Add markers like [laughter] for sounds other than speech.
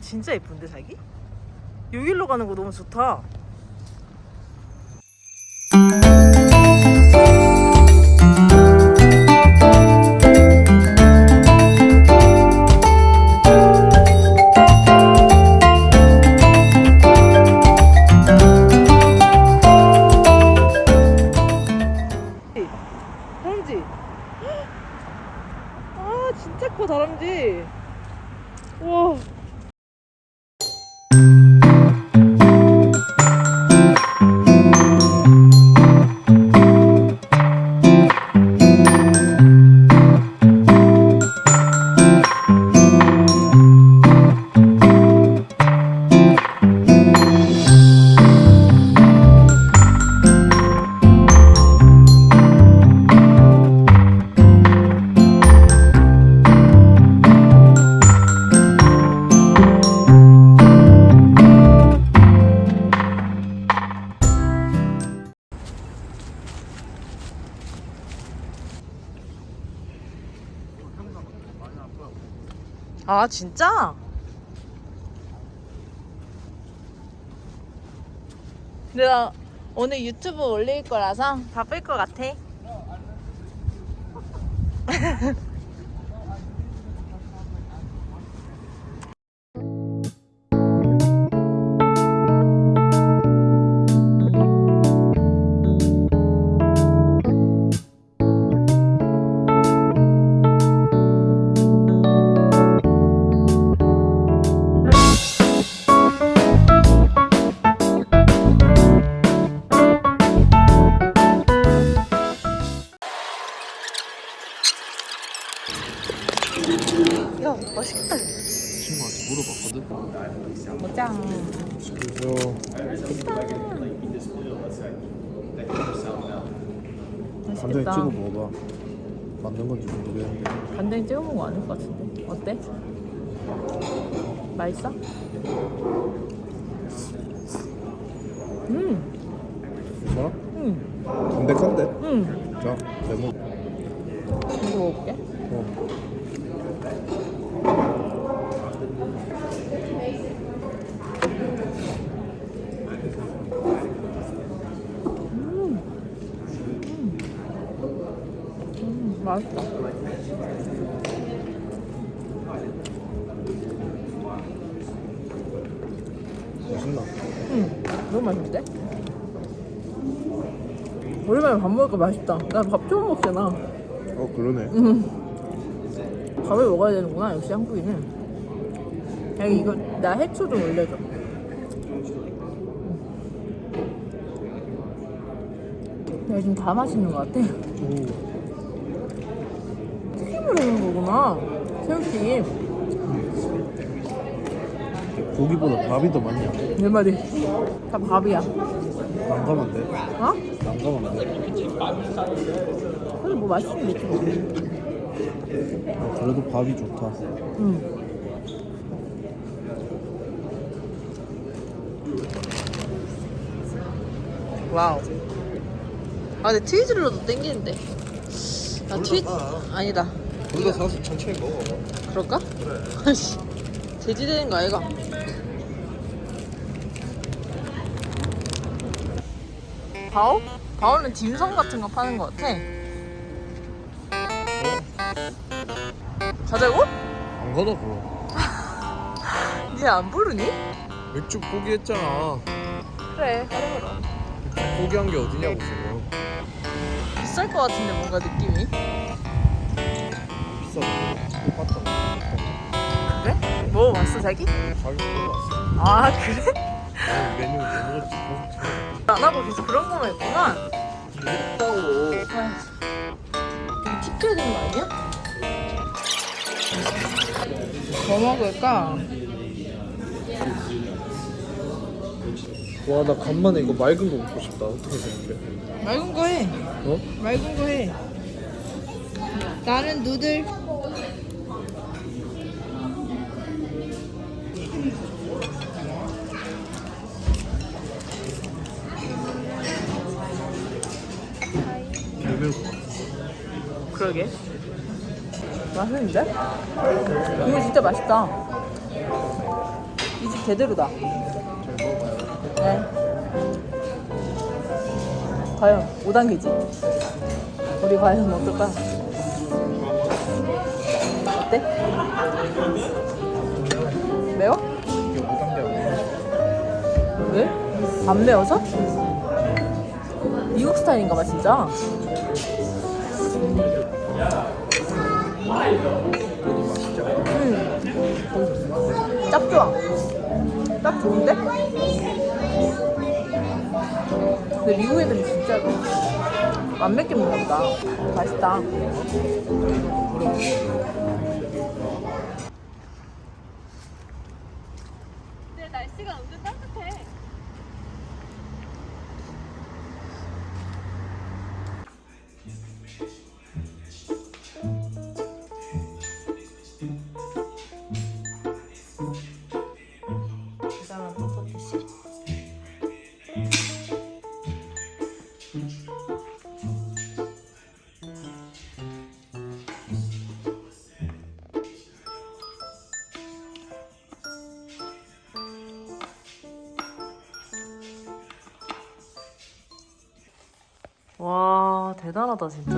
진짜 예쁜데 자기? 여기로 가는 거 너무 좋다. 아 진짜? 내가 오늘 유튜브 올릴 거라서 바쁠 것 같아. [laughs] 먹자. 간장에 맛있겠다. 찍어 먹어봐. 맞는 건지 모르겠는데. 간장 찍어 먹으면 아닐 것 같은데. 어때? 맛있어? 음, 괜찮아? 음, 담백한데? 음. 자, 레몬. 이거 먹을게. 어. 음, 맛있다. 맛있나? 음, 너무 맛있는데? 오랜만에 밥 먹으니까 맛있다. 나 밥 처음 먹잖아. 어, 그러네. 음. 밥을 먹어야 되는구나, 역시 한국인은. 야, 이거, 나 해초 좀 올려줘. 야, 지금 다 맛있는 것 같아. 오. 넣는 거구나. 새우튀김. 고기보다 밥이 더 많냐? 내 말이. 다 밥이야. 난감한데? 어? 난감한데? 근데 뭐 맛있으면 좋지 뭐. 어, 그래도 밥이 좋다. 응. 와우. 아, 근데 넣어도 땡기는데. 아, 트위 아니다. 둘다 사서 천천히 먹어. 그럴까? 아씨. 돼지되는 거 아이가? 바오? 바오는 딤섬 같은 거 파는 거 같아. 자자고? 안 가나, 그럼? [laughs] 니네 안 부르니? 맥주 포기했잖아. 그래, 하래 그럼. 포기한 게 어디냐고, 지금. 비쌀 것 같은데 뭔가 느낌이. 비싸다. 똑같다. 그래? 먹어봤어 자기? 자기 물어봤어. 아 그래? 메뉴, 메뉴가 계속 안 하고 계속 그런 거만 했구만. 아휴, 이거 팁줘야 되는 거 아니야? 뭐 먹을까? 와, 나 간만에 이거 맑은 거 먹고 싶다. 어떻게 생각해? 맑은 거 해. 어? 맑은 거 해. 나는 누들. 그러게. 맛있는데? 이거 진짜 맛있다. 제대로다. 잘 먹어봐요. 네. 과연 5단계지? 우리 과연 어떨까? 어때? 왜? 안 매워서? 미국 스타일인가 봐 진짜. 음. 딱 좋아. 딱 좋은데? 근데 미국 애들은 진짜 안 맵게 먹나 보다. 맛있다. 근데 날씨가 은근 따뜻해. 대단하다 진짜.